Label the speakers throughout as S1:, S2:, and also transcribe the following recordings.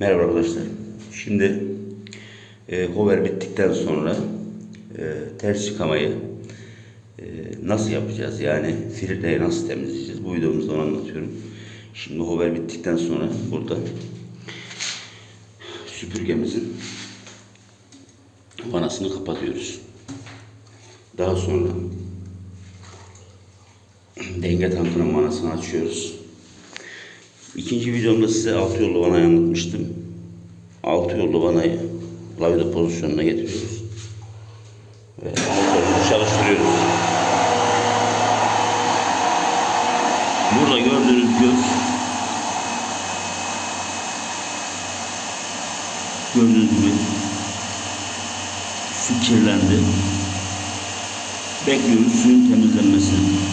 S1: Merhaba arkadaşlar. Şimdi e, hover bittikten sonra e, ters çıkamayı e, nasıl yapacağız? Yani filtreyi nasıl temizleyeceğiz? Bu videomuzda onu anlatıyorum. Şimdi hover bittikten sonra burada süpürgemizin vanasını kapatıyoruz. Daha sonra denge tankının vanasını açıyoruz. İkinci videomda size altı yollu vanayı anlatmıştım. Altı yollu vanayı lavida pozisyonuna getiriyoruz. Ve motorumuzu çalıştırıyoruz. Burada gördüğünüz göz gördüğünüz gibi su kirlendi. Bekliyoruz suyun temizlenmesini.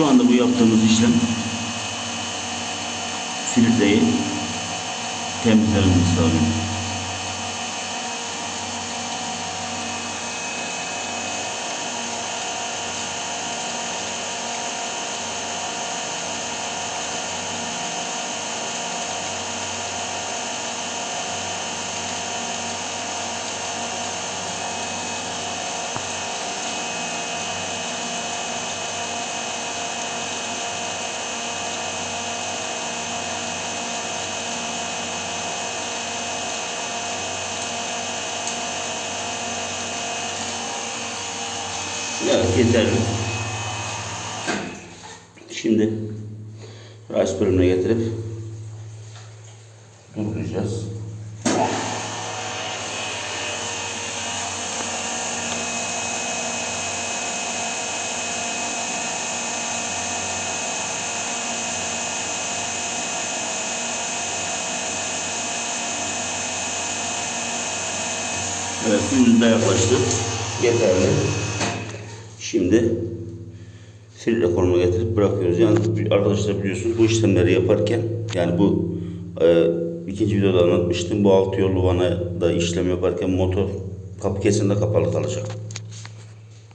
S1: Şu anda bu yaptığımız işlem filtreyi temizlememizi sağlıyor. Evet yeterli. Şimdi rice bölümüne getirip durduracağız. Evet suyumuz da yaklaştı. Yeterli. Şimdi filtre konumuna getirip bırakıyoruz. Yani arkadaşlar biliyorsunuz bu işlemleri yaparken yani bu e, ikinci videoda anlatmıştım. Bu altı yollu vana da işlem yaparken motor kapı kesinlikle kapalı kalacak.